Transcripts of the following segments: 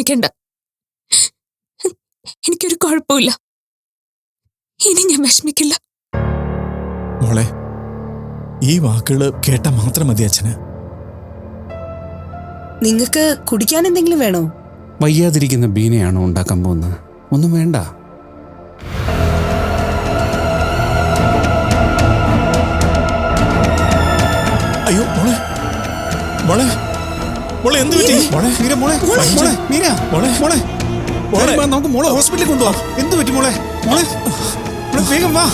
വിഷമിക്കണ്ട. എനിക്കൊരു കുഴപ്പമില്ല. ഇനി ഞാൻ വിഷമിക്കില്ല. മോളെ ഈ വാക്കുകൾ കേട്ട മാത്രം മതി അച്ഛന്. നിങ്ങൾക്ക് കുടിക്കാൻ എന്തെങ്കിലും വേണോ? വയ്യാതിരിക്കുന്ന ബീനയാണോ ഉണ്ടാക്കാൻ പോകുന്നത്? ഒന്നും വേണ്ട. അയ്യോ മോളെ മോളെ. മോളെ എന്ത് പറ്റി? മോളെ മീര മോളെ മോളെ മീര മോളെ മോളെ. മോളെ. നമുക്ക് മോളെ ഹോസ്പിറ്റലിൽ കൊണ്ടുപോവാം. എന്ത് പറ്റി മോളെ? മോളെ മോളെ വേഗം വാ.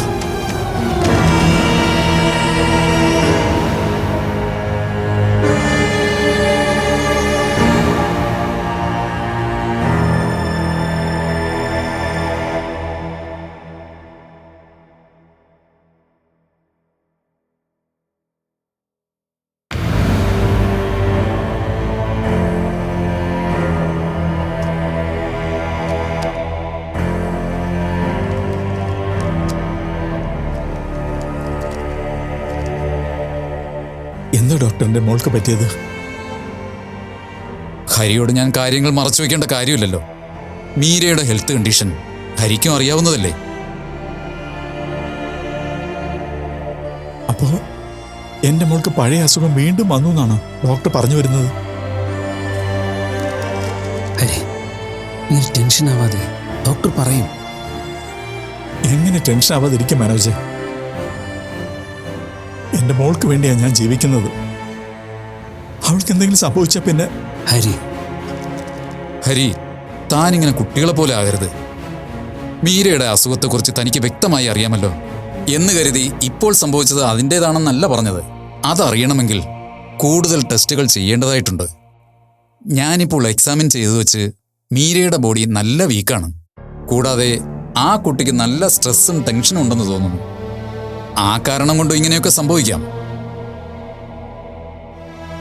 എന്താ ഡോക്ടറിന്റെ മോൾക്ക് പറ്റിയത്? ഹരിയോട് ഞാൻ കാര്യങ്ങൾ മറച്ചു വെക്കേണ്ട കാര്യമില്ലല്ലോ. മീരയുടെ ഹെൽത്ത് കണ്ടീഷൻ ഹരിക്കും അറിയാവുന്നതല്ലേ? അപ്പോ എന്റെ മോൾക്ക് പഴയ അസുഖം വീണ്ടും വന്നു എന്നാണ് ഡോക്ടർ പറഞ്ഞു വരുന്നത്? ഹരി നീ ടെൻഷൻ ആവാതെ ഡോക്ടർ പറയും. എങ്ങനെ ടെൻഷൻ ആവാതിരിക്കും മനോജ്? എന്റെ മോൾക്ക് വേണ്ടിയാണ് ഞാൻ ജീവിക്കുന്നത്. അവൾക്ക് എന്തെങ്കിലും സംഭവിച്ച പിന്നെ? ഹരി. ഹരി താനിങ്ങനെ കുട്ടികളെ പോലെ ആകരുത്. മീരയുടെ അസുഖത്തെക്കുറിച്ച് തനിക്ക് വ്യക്തമായി അറിയാമല്ലോ. എന്ന് കരുതി ഇപ്പോൾ സംഭവിച്ചത് അതിന്റേതാണെന്നല്ല പറഞ്ഞത്. അതറിയണമെങ്കിൽ കൂടുതൽ ടെസ്റ്റുകൾ ചെയ്യേണ്ടതായിട്ടുണ്ട്. ഞാനിപ്പോൾ എക്സാമിൻ ചെയ്തു വെച്ച് മീരയുടെ ബോഡി നല്ല വീക്കാണ്. കൂടാതെ ആ കുട്ടിക്ക് നല്ല സ്ട്രെസ്സും ടെൻഷനും ഉണ്ടെന്ന് തോന്നുന്നു. ആ കാരണം കൊണ്ടും ഇങ്ങനെയൊക്കെ സംഭവിക്കാം.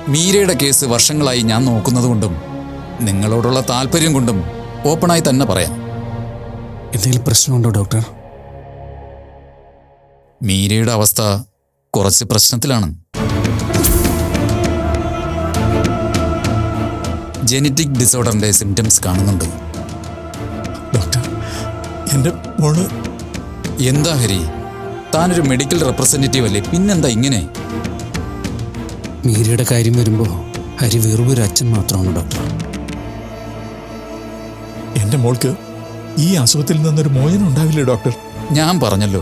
മീരയുടെ കേസ് വർഷങ്ങളായി ഞാൻ നോക്കുന്നതുകൊണ്ടും നിങ്ങളോടുള്ള താല്പര്യം കൊണ്ടും ഓപ്പണായി തന്നെ പറയാം. എന്തെങ്കിലും പ്രശ്നമുണ്ടോ ഡോക്ടർ? മീരയുടെ അവസ്ഥ കുറച്ച് പ്രശ്നത്തിലാണ്. ജനറ്റിക് ഡിസോർഡറിന്റെ സിംറ്റംസ് കാണുന്നുണ്ട്. ഡോക്ടർ മോൾ എന്താ ഹരി? താനൊരു മെഡിക്കൽ റെപ്രസെന്റേറ്റീവ് അല്ലേ? പിന്നെന്താ ഇങ്ങനെ? മീരയുടെ കാര്യം വരുമ്പോ ഹരി വെറും ഒരു അച്ഛൻ മാത്രമാണ് ഡോക്ടർ എന്റെ മോൾക്ക് ഈ അസുഖത്തിൽ നിന്നൊരു മോചനം ഉണ്ടാവില്ലേ ഡോക്ടർ ഞാൻ പറഞ്ഞല്ലോ.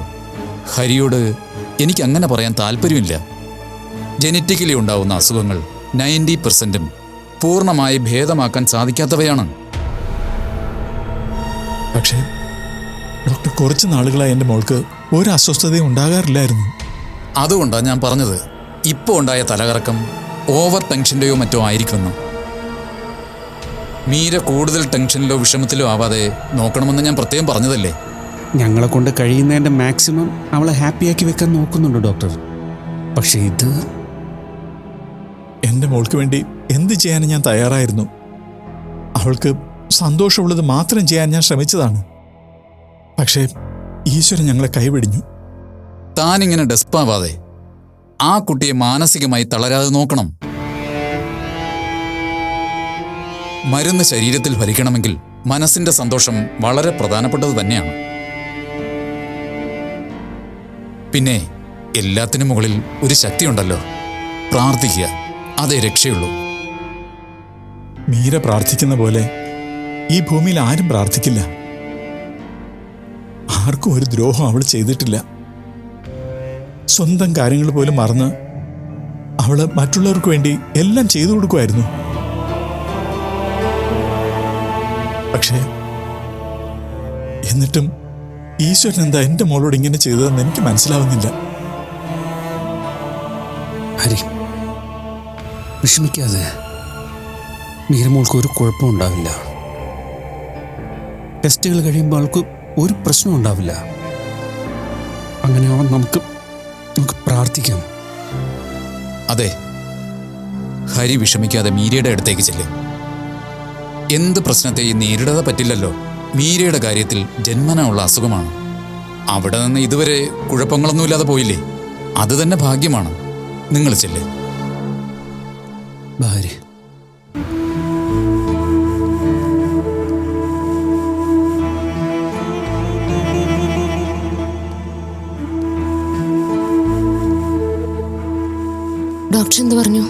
ഹരിയോട് എനിക്ക് അങ്ങനെ പറയാൻ താല്പര്യമില്ല. ജനറ്റിക്കലി ഉണ്ടാവുന്ന അസുഖങ്ങൾ നയന്റി പെർസെന്റും പൂർണമായി ഭേദമാക്കാൻ സാധിക്കാത്തവയാണ്. പക്ഷേ ഡോക്ടർ കുറച്ച് നാളുകളായി എന്റെ മോൾക്ക് ഒരു അസ്വസ്ഥതയും ഉണ്ടാകാറില്ലായിരുന്നു. അതുകൊണ്ടാണ് ഞാൻ പറഞ്ഞത് ഇപ്പോൾ ഉണ്ടായ തലകറക്കം ഓവർ ടെൻഷന്റെയോ മറ്റോ ആയിരിക്കുമെന്ന്. മീര കൂടുതൽ ടെൻഷനിലോ വിഷമത്തിലോ ആവാതെ നോക്കണമെന്ന് ഞാൻ പ്രത്യേകം പറഞ്ഞതല്ലേ? ഞങ്ങളെ കൊണ്ട് കഴിയുന്നതിന്റെ മാക്സിമം അവളെ ഹാപ്പിയാക്കി വെക്കാൻ നോക്കുന്നുണ്ട് ഡോക്ടർ. പക്ഷേ ഇത് എന്റെ മോൾക്ക് വേണ്ടി എന്ത് ചെയ്യാനും ഞാൻ തയ്യാറായിരുന്നു. അവൾക്ക് സന്തോഷമുള്ളത് മാത്രം ചെയ്യാൻ ഞാൻ ശ്രമിച്ചതാണ്. പക്ഷേ ഈശ്വരൻ ഞങ്ങളെ കൈവിടിഞ്ഞു. താനിങ്ങനെ ഡെസ്പാവാതെ ആ കുട്ടിയെ മാനസികമായി തളരാതെ നോക്കണം. മരുന്ന് ശരീരത്തിൽ ഭരിക്കണമെങ്കിൽ മനസ്സിന്റെ സന്തോഷം വളരെ പ്രധാനപ്പെട്ടത് തന്നെയാണ്. പിന്നെ എല്ലാത്തിനും മുകളിൽ ഒരു ശക്തിയുണ്ടല്ലോ. പ്രാർത്ഥിക്കുക. അതേ രക്ഷയുള്ളൂ. മീര പ്രാർത്ഥിക്കുന്ന പോലെ ഈ ഭൂമിയിൽ ആരും പ്രാർത്ഥിക്കില്ല. ആർക്കും ഒരു ദ്രോഹം അവൾ ചെയ്തിട്ടില്ല. സ്വന്തം കാര്യങ്ങൾ പോലും മറന്ന് അവൾ മറ്റുള്ളവർക്ക് വേണ്ടി എല്ലാം ചെയ്തു കൊടുക്കുമായിരുന്നു. പക്ഷേ എന്നിട്ടും ഈശ്വരൻ എന്താ എന്റെ മോളോട് ഇങ്ങനെ ചെയ്തതെന്ന് എനിക്ക് മനസ്സിലാവുന്നില്ല. ഹരി വിഷമിക്കാതെ മീരമോൾക്ക് ഒരു കുഴപ്പമുണ്ടാവില്ല. ടെസ്റ്റുകൾ കഴിയുമ്പോൾ ആൾക്ക് ഒരു പ്രശ്നവും ഉണ്ടാവില്ല. അങ്ങനെ ആവാൻ നമുക്ക് നമുക്ക് പ്രാർത്ഥിക്കാം. അതെ. ഹരി വിഷമിക്കാതെ മീരയുടെ അടുത്തേക്ക് ചെല്ലേ. എന്ത് പ്രശ്നത്തെയും നേരിടാതെ പറ്റില്ലല്ലോ. മീരയുടെ കാര്യത്തിൽ ജന്മന ഉള്ള അസുഖമാണ്. അവിടെ നിന്ന് ഇതുവരെ കുഴപ്പങ്ങളൊന്നുമില്ലാതെ പോയില്ലേ? അത് തന്നെ ഭാഗ്യമാണ്. നിങ്ങൾ ചെല്ലേ. ഭാര്യ ഡോക്ടർ എന്ത് പറഞ്ഞു?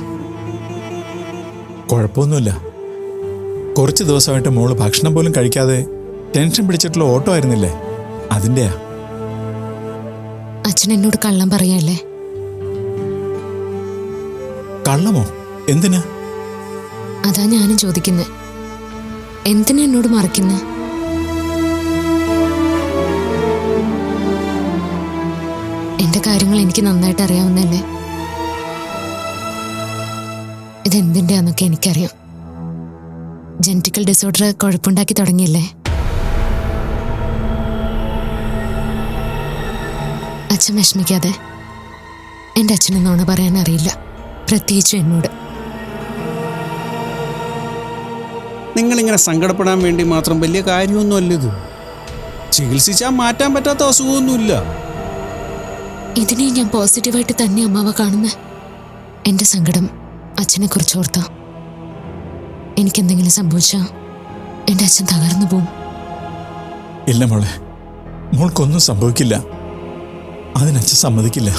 കുഴപ്പമൊന്നുമില്ല. കുറച്ച് ദിവസമായിട്ട് മോൾ ഭക്ഷണം പോലും കഴിക്കാതെ ടെൻഷൻ പിടിച്ചിട്ടുള്ള ഓട്ടോ ആയിരുന്നില്ലേ? അതിന്റെയാ അച്ഛൻ എന്നോട് കള്ളം പറയല്ലേ? കള്ളമോ? എന്തിനാ? അതാ ഞാനും ചോദിക്കുന്നത് എന്തിനാ എന്നോട് മറക്കുന്നത് എന്റെ കാര്യങ്ങൾ എനിക്ക് നന്നായിട്ട് അറിയാവുന്നല്ലേ ഇതെന്തിന്റെയാന്നൊക്കെ എനിക്കറിയാം. ജനറ്റിക്കൽ ഡിസോർഡർ കുഴപ്പമുണ്ടാക്കി തുടങ്ങിയില്ലേ? അച്ഛൻ വിഷമിക്കാതെ എന്റെ അച്ഛന് നോണ പറയാൻ അറിയില്ല. പ്രത്യേകിച്ചും എന്നോട്. നിങ്ങളിങ്ങനെ സങ്കടപ്പെടാൻ വേണ്ടി മാത്രം വലിയ കാര്യമൊന്നുമല്ല ഇത്. ചികിത്സിച്ചാൽ മാറ്റാൻ പറ്റാത്ത അസുഖമൊന്നുമില്ല. ഇതിനെ ഞാൻ പോസിറ്റീവായിട്ട് തന്നെ അമ്മാവ കാണുന്ന. എന്റെ സങ്കടം അച്ഛനെ കുറിച്ച് ഓർത്ത എനിക്കെന്തെങ്കിലും സംഭവിച്ചാൽ എന്റെ അച്ഛൻ തകർന്നു പോവും. ഇല്ല മോളെ മോൾക്കൊന്നും സംഭവിക്കില്ല. അതിനച്ഛൻ സമ്മതിക്കില്ല.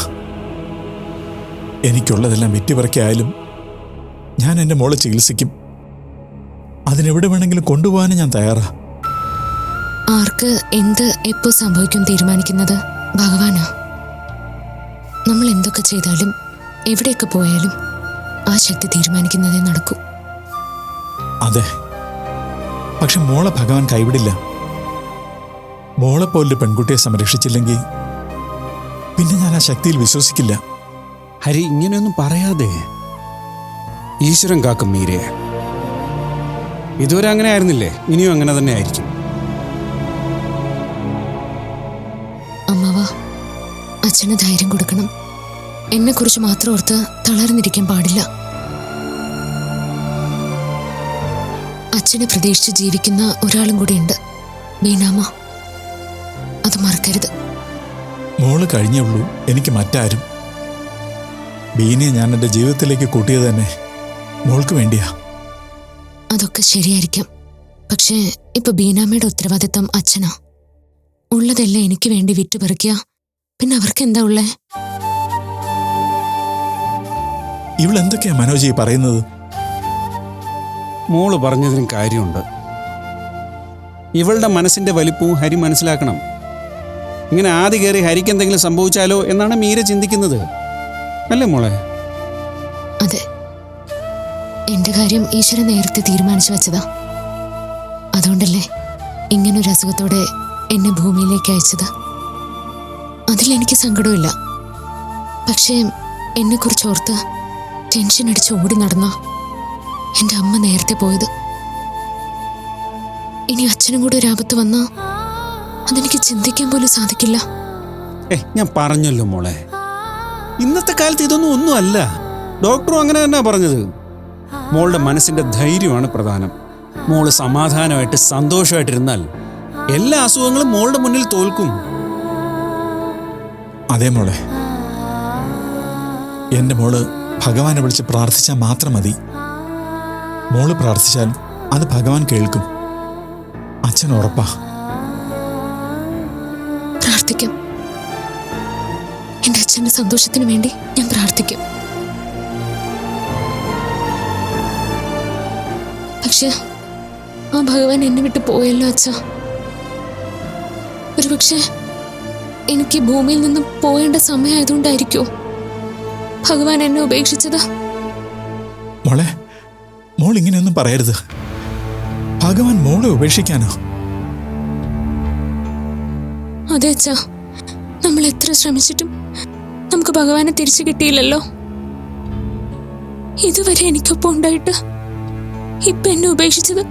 എനിക്കുള്ളതെല്ലാം വിറ്റിപറക്കായാലും ഞാൻ എന്റെ മോളെ ചികിത്സിക്കും. അതിനെവിടെ വേണമെങ്കിലും കൊണ്ടുപോകാനും ഞാൻ തയ്യാറാ. ആർക്ക് എന്ത് എപ്പോ സംഭവിക്കും തീരുമാനിക്കുന്നത് ഭഗവാനാ. നമ്മൾ എന്തൊക്കെ ചെയ്താലും എവിടെയൊക്കെ പോയാലും ആ ശക്തി തീരുമാനിക്കുന്നതേ നടക്കൂ. അതെ. പക്ഷെ മോളെ ഭഗവാൻ കൈവിടില്ല. മോളെ പോലൊരു പെൺകുട്ടിയെ സംരക്ഷിച്ചില്ലെങ്കിൽ പിന്നെ ഞാൻ ആ ശക്തിയിൽ വിശ്വസിക്കില്ല. ഹരി ഇങ്ങനെയൊന്നും പറയാതെ. ഈശ്വരൻ കാക്കും മീരയെ ഇതുവരെ അങ്ങനെ ആയിരുന്നില്ലേ? ഇനിയും അങ്ങനെ തന്നെ ആയിരിക്കും. അമ്മവാ അച്ഛന് ധൈര്യം കൊടുക്കണം. എന്നെക്കുറിച്ച് മാത്രം ഓർത്ത് തളർന്നിരിക്കാൻ പാടില്ല. അച്ഛനെ പ്രതീക്ഷിച്ച് ജീവിക്കുന്ന ഒരാളും കൂടിയുണ്ട്. ബീനാമ അത് മറക്കരുത്. മോൾ കഴിഞ്ഞുള്ളൂ എനിക്ക് മറ്റാരും. ബീനെ ഞാൻ എന്റെ ജീവിതത്തിലേക്ക് കൂട്ടിയത് തന്നെ മോൾക്ക് വേണ്ടിയാ. അതൊക്കെ ശരിയായിരിക്കാം. പക്ഷേ ഇപ്പൊ ബീനാമയുടെ ഉത്തരവാദിത്തം അച്ഛനാ. ഉള്ളതെല്ലാം എനിക്ക് വേണ്ടി വിറ്റുപറിക്കുക പിന്നെ അവർക്ക് എന്താ ഉള്ളേ? ഇവൾ എന്തൊക്കെയാ മനോജി പറയുന്നത്? മോൾ പറഞ്ഞതിനും കാര്യമുണ്ട്. ഇവളുടെ മനസ്സിന്റെ വലിപ്പവും ഹരി മനസ്സിലാക്കണം. ഇങ്ങനെ ആദ്യ കയറി ഹരിക്ക് എന്തെങ്കിലും സംഭവിച്ചാലോ എന്നാണ് മീര ചിന്തിക്കുന്നത്. അല്ലേ മോളെ? അതെ. എന്റെ കാര്യം ഈശ്വരൻ നേരത്തെ തീരുമാനിച്ചു വെച്ചതാ. അതുകൊണ്ടല്ലേ ഇങ്ങനൊരു അസുഖത്തോടെ എന്നെ ഭൂമിയിലേക്ക് അയച്ചത്? അതിലെനിക്ക് സങ്കടമില്ല പക്ഷേ എന്നെക്കുറിച്ച് ഓർത്ത് ടെൻഷൻ അടിച്ച് ഓടി നടന്ന എന്റെ അമ്മ നേരത്തെ പോയത്. ഇനി അച്ഛനും കൂടെ ഒരു ആപത്ത് വന്നാ അതെനിക്ക് ചിന്തിക്കാൻ പോലും സാധിക്കില്ല. ഞാൻ പറഞ്ഞല്ലോ മോളെ. ഇന്നത്തെ കാലത്ത് ഇതൊന്നും ഒന്നുമല്ല. ഡോക്ടറും അങ്ങനെ തന്നെ പറഞ്ഞത്. മോളുടെ മനസ്സിന്റെ ധൈര്യമാണ് പ്രധാനം. മോൾ സമാധാനമായിട്ട് സന്തോഷമായിട്ടിരുന്നാൽ എല്ലാ അസുഖങ്ങളും മോളുടെ മുന്നിൽ തോൽക്കും. അതേ മോളെ. എന്റെ മോൾ ഭഗവാനെ വിളിച്ച് പ്രാർത്ഥിച്ചാൽ മാത്രം മതി. മോൾ പ്രാർത്ഥിച്ചാൽ അത് ഭഗവാൻ കേൾക്കും. അച്ഛൻ ഉറപ്പാ. പ്രാർത്ഥിക്കും. എന്റെ സന്തോഷത്തിന് വേണ്ടി ഞാൻ പ്രാർത്ഥിക്കും. പക്ഷെ ആ ഭഗവാൻ എന്നെ വിട്ട് പോയല്ലോ അച്ഛ. ഒരുപക്ഷെ എനിക്ക് ഭൂമിയിൽ നിന്നും പോയേണ്ട സമയമായതുകൊണ്ടായിരിക്കോ ഭഗവാൻ എന്നെ ഉപേക്ഷിച്ചത്. മോളെ മോൾ ഇങ്ങനെയൊന്നും പറയരുത്. ഭഗവാൻ മോളെ ഉപേക്ഷിക്കാനോ? അതെ അച്ഛാ നമ്മൾ എത്ര ശ്രമിച്ചിട്ടും നമുക്ക് ഭഗവാനെ തിരിച്ചു കിട്ടിയില്ലല്ലോ. ഇതുവരെ എനിക്കൊപ്പം ഉണ്ടായിട്ട് ഇപ്പൊ എന്നെ ഉപേക്ഷിച്ചത്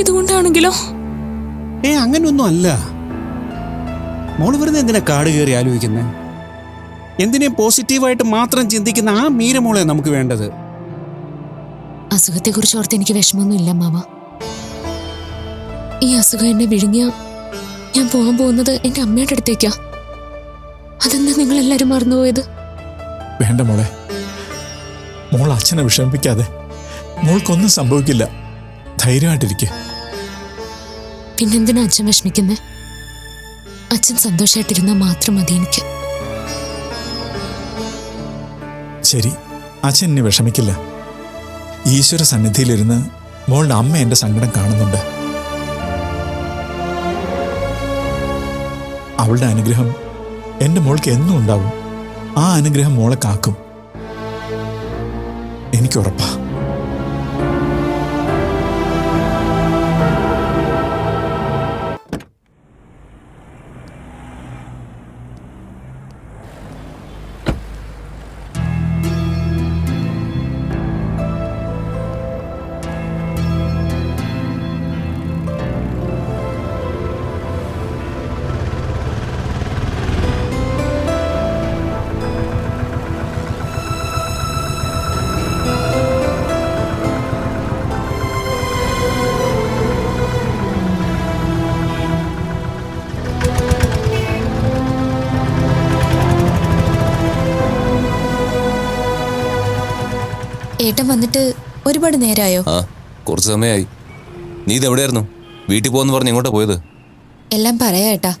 ഇതുകൊണ്ടാണെങ്കിലോ? ഏ അങ്ങനെയൊന്നും അല്ല. മോൾ വെറുതെ എന്തിനാ കാട് കയറി ആലോചിക്കുന്നേ? എന്തിനേം പോസിറ്റീവായിട്ട് മാത്രം ചിന്തിക്കുന്ന ആ മീരമോളെ നമുക്ക് വേണ്ടത്? അസുഖത്തെക്കുറിച്ച് ഓർത്ത് എനിക്ക് വിഷമമൊന്നും ഇല്ല മാമ. ഈ അസുഖം എന്നെ വിഴുങ്ങിയ ഞാൻ പോകാൻ പോകുന്നത് എന്റെ അമ്മയുടെ അടുത്തേക്കാ. അതെന്താ നിങ്ങൾ എല്ലാരും മറന്നുപോയത്? വേണ്ട മോളെ. മോൾ അച്ഛനെ വിഷമിപ്പിക്കാതെ മോൾക്കൊന്നും സംഭവിക്കില്ല. ധൈര്യമായിട്ടിരിക്കെ. പിന്നെന്തിനാ അച്ഛൻ വിഷമിക്കുന്നേ? അച്ഛൻ സന്തോഷമായിട്ടിരുന്നാൽ മാത്രം മതി എനിക്ക്. ശരി അച്ഛൻ എന്നെ വിഷമിക്കില്ല. ഈശ്വര സന്നിധിയിലിരുന്ന് മോളുടെ അമ്മ എന്റെ സങ്കടം കാണുന്നുണ്ട്. അവളുടെ അനുഗ്രഹം എന്റെ മോൾക്ക് എന്നും ഉണ്ടാവും. ആ അനുഗ്രഹം മോളെ കാക്കും. എനിക്ക് ഉറപ്പാ. ഏട്ടൻ വന്നിട്ട് ഒരുപാട് നേരമായോ ആ കുറച്ച് സമയമായി. നീ ഇതെവിടെയായിരുന്നു? വീട്ടിൽ പോകുന്ന പറഞ്ഞ് എങ്ങോട്ടാ പോയത്? എല്ലാം പറയാ ഏട്ടാ.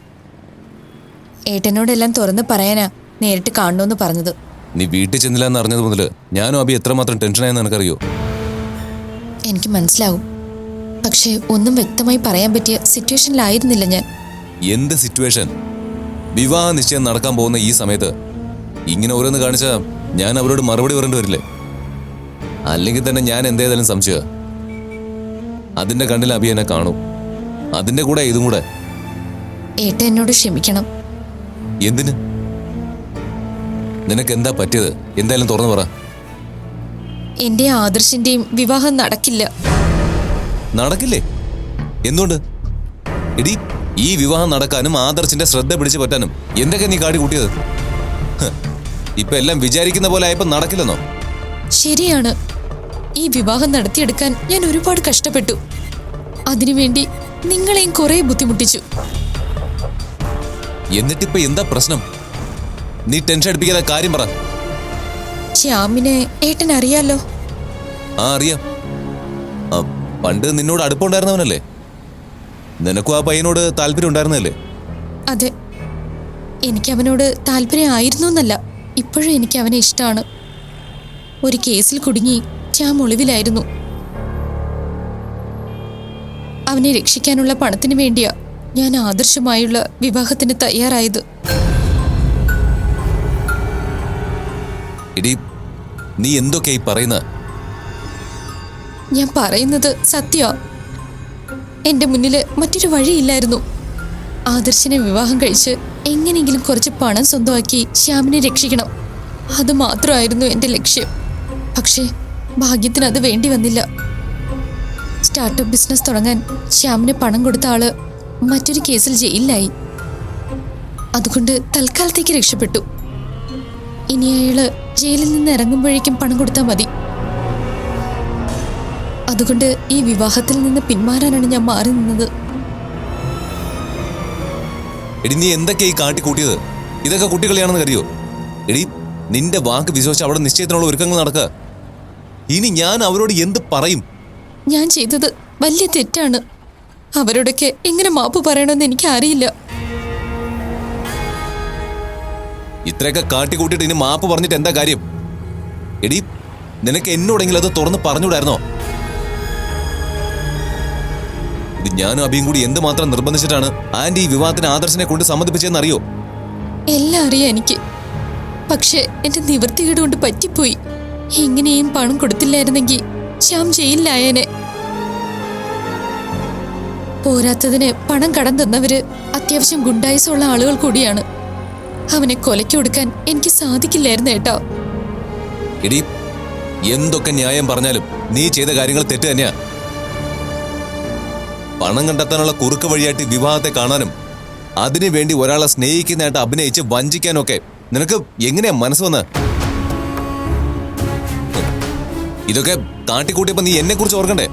ഏട്ടനോടെല്ലാം തുറന്ന് പറയാനാ നേരിട്ട് കാണണമെന്ന് പറഞ്ഞത്. നീ വീട്ടിൽ ചെന്നില്ല എന്ന് അറിഞ്ഞത് മുതൽ ഞാനും അബി എത്രമാത്രം ടെൻഷനായെന്ന് നിനക്കറിയോ? എനിക്ക് മനസ്സിലാവും. പക്ഷേ ഒന്നും വ്യക്തമായി പറയാൻ പറ്റിയ സിറ്റുവേഷനിലായിരുന്നില്ല ഞാൻ. എന്ത് സിറ്റുവേഷൻ? വിവാഹ നിശ്ചയം നടക്കാൻ പോകുന്ന ഈ സമയത്ത് ഇങ്ങനെ ഓരോന്ന് കാണിച്ചാൽ ഞാൻ അവരോട് മറുപടി പറയേണ്ടി വരില്ലേ? അല്ലെങ്കിൽ തന്നെ ഞാൻ എന്തേതായാലും സംശയ. അതിന്റെ കണ്ണിൽ അബി എന്നെ കാണും. അതിന്റെ കൂടെ ഇതും കൂടെ. ഏട്ട എന്നോട് ക്ഷമിക്കണം. എന്തിന്? നിനക്ക് എന്താ പറ്റിയത്? എന്തായാലും തുറന്നു പറ. എന്റെ ആദർശിന്റെയും വിവാഹം നടക്കില്ല. നടക്കില്ലേ? എന്തുകൊണ്ട്? എടി ഈ വിവാഹം നടക്കാനും ആദർശിന്റെ ശ്രദ്ധ പിടിച്ചു പറ്റാനും എന്തൊക്കെ നീ കാടി കൂട്ടിയത്? ഇപ്പൊ എല്ലാം വിചാരിക്കുന്ന പോലെ ആയപ്പോ നടക്കില്ലെന്നോ? ശരിയാണ്. ഈ വിവാഹം നടത്തിയെടുക്കാൻ ഞാൻ ഒരുപാട് കഷ്ടപ്പെട്ടു. അതിനുവേണ്ടി നിങ്ങളെയും കുറെ ബുദ്ധിമുട്ടിച്ചു. എന്നിട്ടിപ്പോ എന്താ പ്രശ്നം? നീ ടെൻഷൻ അടിപ്പിക്കാതെ കാര്യം പറ. ശ്യാമിനെ ഏട്ടൻ അറിയാലോ? ആ അറിയാം. ആ, പണ്ട് നിന്നോട് അടുപ്പമുണ്ടായിരുന്നവനല്ലേ? നിനക്കും ആ പയ്യനോട് താല്പര്യം ഉണ്ടായിരുന്നല്ലേ അതെ. എനിക്ക് അവനോട് താല്പര്യമായിരുന്നു എന്നല്ല ഇപ്പോഴും എനിക്ക് അവനെ ഇഷ്ടമാണ് ഒരു കേസിൽ കുടുങ്ങി ഞാൻ ഒളിവിലായിരുന്നു അവനെ രക്ഷിക്കാനുള്ള പണത്തിന് വേണ്ടിയാ ഞാൻ ആദർശമായുള്ള വിവാഹത്തിന് തയ്യാറായത്. നീ എന്തൊക്കെ ഞാൻ പറയുന്നത് സത്യമാ എന്റെ മുന്നിൽ മറ്റൊരു വഴിയില്ലായിരുന്നു. ആദർശിനെ വിവാഹം കഴിച്ച് എങ്ങനെയെങ്കിലും കുറച്ച് പണം സ്വന്തമാക്കി ശ്യാമിനെ രക്ഷിക്കണം. അത് മാത്രമായിരുന്നു എന്റെ ലക്ഷ്യം. പക്ഷേ ഭാഗ്യത്തിന് അത് വേണ്ടി വന്നില്ല. സ്റ്റാർട്ടപ്പ് ബിസിനസ് തുടങ്ങാൻ ശ്യാമിന് പണം കൊടുത്ത ആൾ മറ്റൊരു കേസിൽ ജയിലിലായി. അതുകൊണ്ട് തൽക്കാലത്തേക്ക് രക്ഷപ്പെട്ടു. ഇനി അയാൾ ജയിലിൽ നിന്ന് ഇറങ്ങുമ്പോഴേക്കും പണം കൊടുത്താൽ മതി. അതുകൊണ്ട് ഈ വിവാഹത്തിൽ നിന്ന് പിന്മാറാനാണ് ഞാൻ മാറി നിന്നത്. നീ എന്തൊക്കെയായി കാട്ടിക്കൂട്ടിയത്? ഇതൊക്കെ കുട്ടികളെയാണെന്ന് കരുതിയോ? എടി നിന്റെ വാക്ക് വിശ്വസിച്ച് അവിടെ നിശ്ചയത്തിനുള്ള ഒരുക്കങ്ങൾ നടക്കുക. ഇനി ഞാൻ അവരോട് എന്ത് പറയും? ഞാൻ ചെയ്തത് വലിയ തെറ്റാണ്. അവരോടൊക്കെ എങ്ങനെ മാപ്പ് പറയണമെന്ന് എനിക്ക് അറിയില്ല ഇത്രയൊക്കെ കാട്ടിക്കൂട്ടിട്ട് ഇനി മാപ്പ് പറഞ്ഞിട്ട് എന്താ കാര്യം? എടി നിനക്ക് എന്നോടെങ്കിലും അത് തുറന്ന് പറഞ്ഞുകൂടായിരുന്നോ? ഇത് ഞാനും അഭിയും കൂടി എന്തുമാത്രം നിർബന്ധിച്ചിട്ടാണ് ആന്റി ഈ വിവാഹത്തിന് ആദർശനെ കൊണ്ട് സമ്മതിപ്പിച്ചതെന്ന് അറിയോ എല്ലാം അറിയാം എനിക്ക്. പക്ഷെ എന്റെ നിവൃത്തികേട് കൊണ്ട് പറ്റിപ്പോയി. എങ്ങനെയും പണം കൊടുത്തില്ലായിരുന്നെങ്കിൽ ശ്യാം ജയിലിലായേനെ. പോരാത്തതിന് പണം കടം തന്നവര് അത്യാവശ്യം ഗുണ്ടായുസുള്ള ആളുകൾ കൂടിയാണ്. അവനെ കൊലയ്ക്ക് കൊടുക്കാൻ എനിക്ക് സാധിക്കില്ലായിരുന്നു ഏട്ടോ. എടി എന്തൊക്കെ ന്യായം പറഞ്ഞാലും നീ ചെയ്ത കാര്യങ്ങൾ തെറ്റ് തന്നെയാ. പണം കണ്ടെത്താനുള്ള കുറുക്ക് വഴിയായിട്ട് വിവാഹത്തെ കാണാനും അതിനുവേണ്ടി ഒരാളെ സ്നേഹിക്കുന്നതായിട്ട് അഭിനയിച്ച് വഞ്ചിക്കാനൊക്കെ നിനക്ക് എങ്ങനെയാ മനസ്സ് വന്ന്? ഇതൊക്കെ കാട്ടിക്കൂട്ടിയപ്പോ നീ എന്നെ കുറിച്ച് ഓർക്കണ്ടേ?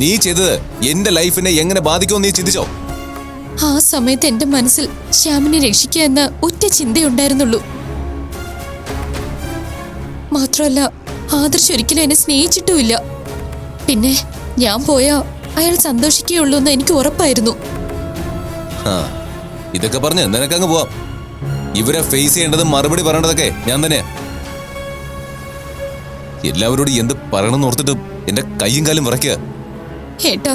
നീ ചെയ്തത് എന്റെ ലൈഫിനെ എങ്ങനെ ബാധിക്കുമെന്ന് നീ ചിന്തിച്ചോ? ആ സമയത്ത് എന്റെ മനസ്സിൽ ശ്യാമിനെ രക്ഷിക്കുക എന്ന ഒറ്റ ചിന്തയുണ്ടായിരുന്നുള്ളൂ. മാത്രമല്ല ആദർശ് ഒരിക്കലും എന്നെ സ്നേഹിച്ചിട്ടുമില്ല. പിന്നെ ഞാൻ പോയാ അയാൾ സന്തോഷിക്കുകയുള്ളൂ എന്ന് എനിക്ക് ഉറപ്പായിരുന്നു. ഇതൊക്കെ പറഞ്ഞ് നിനക്കങ്ങ് പോവാം. ഇവരെ ഫേസ് ചെയ്യേണ്ടതും മറുപടി പറയേണ്ടതൊക്കെ ഞാൻ തന്നെ എല്ലാവരോടും എന്ത് പറയണമെന്ന് ഓർത്തിട്ട് എന്റെ കൈയും കാലും വിറയ്ക്കുക. ഏട്ടാ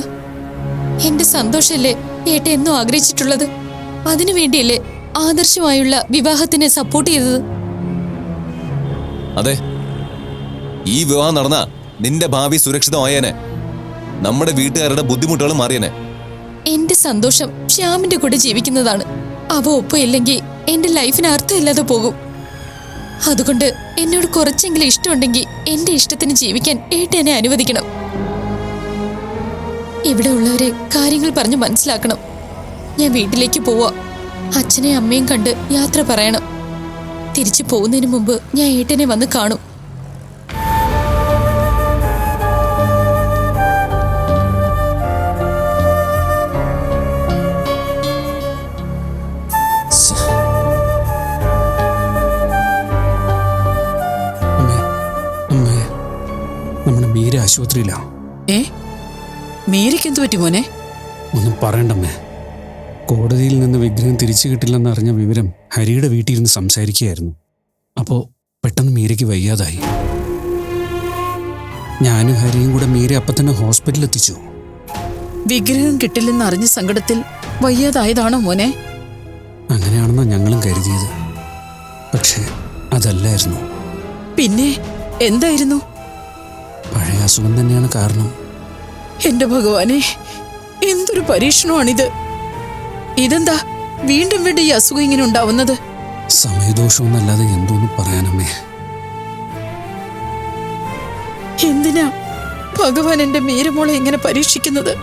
എന്റെ സന്തോഷല്ലേ ഏട്ട എന്നും ആഗ്രഹിച്ചിട്ടുള്ളത്? അതിനു വേണ്ടിയല്ലേ ആദർശമായുള്ള വിവാഹത്തിനെ സപ്പോർട്ട് ചെയ്തത്? അതെ ഈ വിവാഹം നടന്ന നിന്റെ ഭാവി സുരക്ഷിതമായേനെ നമ്മുടെ വീട്ടുകാരുടെ ബുദ്ധിമുട്ടുകൾ മാറിയനെ. എന്റെ സന്തോഷം ശ്യാമിന്റെ കൂടെ ജീവിക്കുന്നതാണ്. അവ ഒപ്പമില്ലെങ്കിൽ എന്റെ ലൈഫിന് അർത്ഥമില്ലാതെ പോകും. അതുകൊണ്ട് എന്നോട് കുറച്ചെങ്കിലും ഇഷ്ടമുണ്ടെങ്കിൽ എന്റെ ഇഷ്ടത്തിന് ജീവിക്കാൻ ഏട്ടനെ അനുവദിക്കണം. ഇവിടെ ഉള്ളവരെ കാര്യങ്ങൾ പറഞ്ഞു മനസ്സിലാക്കണം. ഞാൻ വീട്ടിലേക്ക് പോവാ. അച്ഛനെയും അമ്മയും കണ്ട് യാത്ര പറയണം. തിരിച്ചു പോകുന്നതിന് മുമ്പ് ഞാൻ ഏട്ടനെ വന്ന് കാണും. ആശുപത്രിയിലാ. ഏ? മേരിക്ക് എന്ത് പറ്റി മോനെ? ഒന്നും പറയണ്ടമ്മേ. കോടതിയിൽ നിന്ന് വിഗ്രഹം തിരിച്ചു കിട്ടില്ലെന്ന് അറിഞ്ഞ വിവരം ഹരിയുടെ വീട്ടിൽ ഇരുന്ന് സംസാരിക്കുകയായിരുന്നു. അപ്പോൾ പെട്ടെന്ന് മീരയ്ക്ക് വയ്യാതായി. ഞാനും ഹരിയും കൂടെ മീര അപ്പം തന്നെ ഹോസ്പിറ്റലിൽ എത്തിച്ചു വിഗ്രഹം കിട്ടില്ലെന്ന് അറിഞ്ഞ സങ്കടത്തിൽ വയ്യാതായതാണോ മോനെ? അങ്ങനെയാണെന്നാ ഞങ്ങളും കരുതിയത്. പക്ഷേ അതല്ലായിരുന്നു. പിന്നെ എന്തായിരുന്നു? അസുഖം തന്നെയാണ് കാരണം. എന്റെ ഭഗവാനെ എന്തൊരു പരീക്ഷണമാണിത്. ഇതെന്താ വീണ്ടും വീണ്ടും ഈ അസുഖം ഇങ്ങനെ ഉണ്ടാവുന്നത്? സമയദോഷമൊന്നല്ലാതെ എന്തോന്ന് പറയാനമ്മേ. എന്തിനാ ഭഗവാൻ എന്റെ മീരമോളെ ഇങ്ങനെ പരീക്ഷിക്കുന്നത്?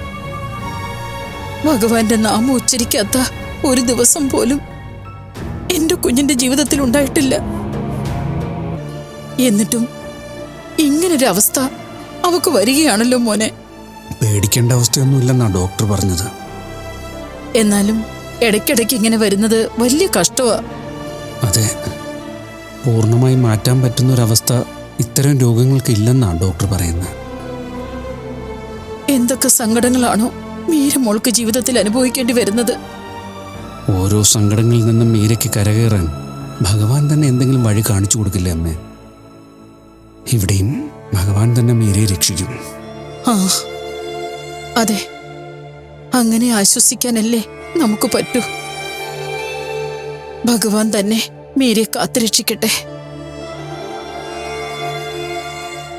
ഭഗവാന്റെ നാമം ഉച്ചരിക്കാത്ത ഒരു ദിവസം പോലും എന്റെ കുഞ്ഞിന്റെ ജീവിതത്തിൽ ഉണ്ടായിട്ടില്ല. എന്നിട്ടും ഇങ്ങനൊരു അവസ്ഥ അവക്ക് വരികയാണല്ലോ മോനെ. പേടിക്കേണ്ട അവസ്ഥയൊന്നുമില്ലെന്നാ ഡോക്ടർ പറഞ്ഞത്. എന്നാലും ഇടയ്ക്കിടയ്ക്ക് ഇങ്ങനെ വരുന്നത് വലിയ കഷ്ടമാ അതെ. പൂർണമായി മാറ്റാൻ പറ്റുന്ന ഒരവസ്ഥ ഇത്തരം രോഗങ്ങൾക്ക് ഇല്ലെന്നാണ് ഡോക്ടർ പറയുന്നത്. എന്തൊക്കെ സങ്കടങ്ങളാണോ മീര മോൾക്ക് ജീവിതത്തിൽ അനുഭവിക്കേണ്ടി വരുന്നത്? ഓരോ സങ്കടങ്ങളിൽ നിന്നും മീരയ്ക്ക് കരകയറാൻ ഭഗവാൻ തന്നെ എന്തെങ്കിലും വഴി കാണിച്ചു കൊടുക്കില്ലേ അമ്മേ? ഇവിടെയും ഭഗവാൻ തന്നെ മീരയെ രക്ഷിക്കും. ആ അതെ. അങ്ങനെ ആശ്വസിക്കാനല്ലേ നമുക്ക് പറ്റൂ? ഭഗവാൻ തന്നെ മീരയെ കാത്തുരക്ഷിക്കട്ടെ.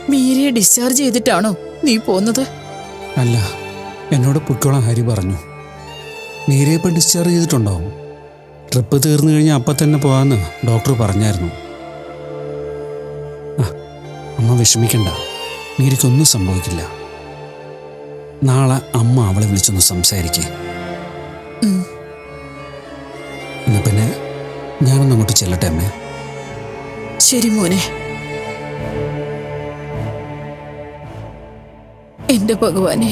മീരയെ ഡിസ്ചാർജ് ചെയ്തിട്ടാണോ നീ പോന്നത്? അല്ല എന്നോട് പൊയ്ക്കോളാൻ ഹരി പറഞ്ഞു. മീരയെ ഇപ്പം ഡിസ്ചാർജ് ചെയ്തിട്ടുണ്ടാവും ട്രിപ്പ് തീർന്നു കഴിഞ്ഞാൽ അപ്പം തന്നെ പോകാമെന്ന് ഡോക്ടർ പറഞ്ഞായിരുന്നു. അമ്മ വിഷമിക്കണ്ട. മീരയ്ക്കൊന്നും സംഭവിക്കില്ല. നാളെ അമ്മ അവളെ വിളിച്ചൊന്ന് സംസാരിക്കേ. എന്നാ പിന്നെ ഞാനൊന്ന് അങ്ങോട്ട് ചെല്ലട്ടെ അമ്മേ? ശരി മോനെ. എന്റെ ഭഗവാനെ.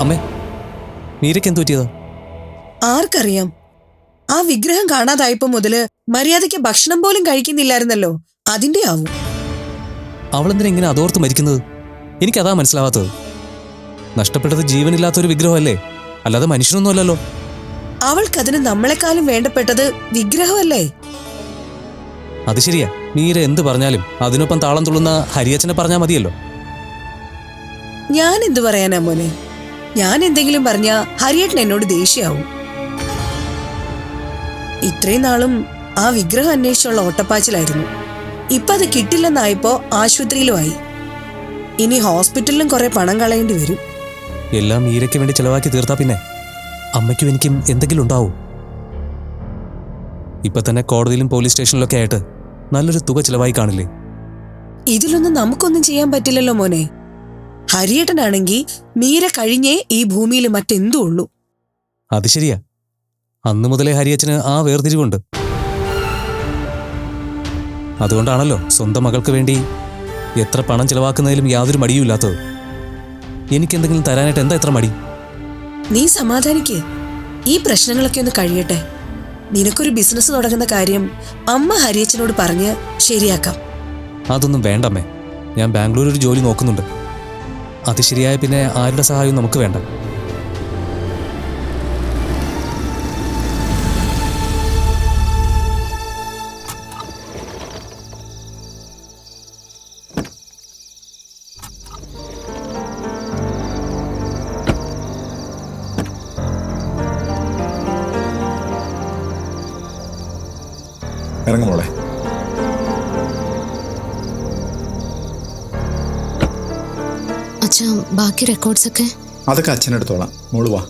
അമ്മേ മീരയ്ക്ക് എന്ത് പറ്റിയതാ? ആർക്കറിയാം. ആ വിഗ്രഹം കാണാതായപ്പോ മുതൽ മര്യാദയ്ക്ക് ഭക്ഷണം പോലും കഴിക്കുന്നില്ലായിരുന്നല്ലോ. അതിന്റെ ആവും അവളെന്തിനാ ഇങ്ങനെ അതോർത്ത് മരിക്കുന്നത്? എനിക്കതാ മനസ്സിലാവാത്തത്. നഷ്ടപ്പെട്ടത് ജീവനില്ലാത്തൊരു വിഗ്രഹമല്ലേ? അല്ലാതെ മനുഷ്യനൊന്നും അല്ലല്ലോ അവൾക്കതിന് നമ്മളെക്കാളും വേണ്ടപ്പെട്ടത് വിഗ്രഹമല്ലേ? അത് ശരിയാ. മീര എന്ത് പറഞ്ഞാലും അതിനൊപ്പം താളം തുള്ളുന്ന ഹരിയച്ചനെ പറഞ്ഞാൽ മതിയല്ലോ. ഞാൻ എന്തു പറയാനാ മോനെ? ഞാൻ എന്തെങ്കിലും പറഞ്ഞാ ഹരിയേട്ടൻ എന്നോട് ദേഷ്യാവും. ഇത്രയും നാളും ആ വിഗ്രഹം അന്വേഷിച്ചുള്ള ഓട്ടപ്പാച്ചിലായിരുന്നു. ഇപ്പൊ അത് കിട്ടില്ലെന്നായപ്പോ ആശുപത്രിയിലുമായി. ഇനി ഹോസ്പിറ്റലിലും കുറെ പണം കളയേണ്ടി വരും. എല്ലാം ഈരയ്ക്ക് വേണ്ടി ചെലവാക്കി തീർത്താ പിന്നെ. അമ്മയ്ക്കും എനിക്കും എന്തെങ്കിലും ഉണ്ടാവും. ഇപ്പൊ തന്നെ കോടതിയിലും പോലീസ് സ്റ്റേഷനിലൊക്കെ ആയിട്ട് നല്ലൊരു തുക ചിലവായി കാണില്ലേ? ഇതിലൊന്നും നമുക്കൊന്നും ചെയ്യാൻ പറ്റില്ലല്ലോ മോനെ. ഹരിയേട്ടനാണെങ്കിൽ മീര കഴിഞ്ഞേ ഈ ഭൂമിയിൽ മറ്റെന്തോ ഉള്ളൂ അത് ശരിയാ. അന്ന് മുതലേ ഹരിയച്ചന് ആ വേർതിരിവുണ്ട്. അതുകൊണ്ടാണല്ലോ സ്വന്തം മകൾക്ക് വേണ്ടി എത്ര പണം ചിലവാക്കുന്നതിലും യാതൊരു മടിയും ഇല്ലാത്തത് എനിക്കെന്തെങ്കിലും തരാനായിട്ട് എന്താ എത്ര മടി? നീ സമാധാനിക്ക്. ഈ പ്രശ്നങ്ങളൊക്കെ ഒന്ന് കഴിയട്ടെ. നിനക്കൊരു ബിസിനസ് തുടങ്ങുന്ന കാര്യം അമ്മ ഹരിയച്ചനോട് പറഞ്ഞ് ശരിയാക്കാം. അതൊന്നും വേണ്ടമ്മേ. ഞാൻ ബാംഗ്ലൂർ ഒരു ജോലി നോക്കുന്നുണ്ട്. അത് ശരിയായ പിന്നെ ആരുടെ സഹായവും നമുക്ക് വേണ്ട. ബാക്കി റെക്കോർഡ്സ് ഒക്കെ അതൊക്കെ അച്ഛനെടുത്തോളാം. മോൾ വാ.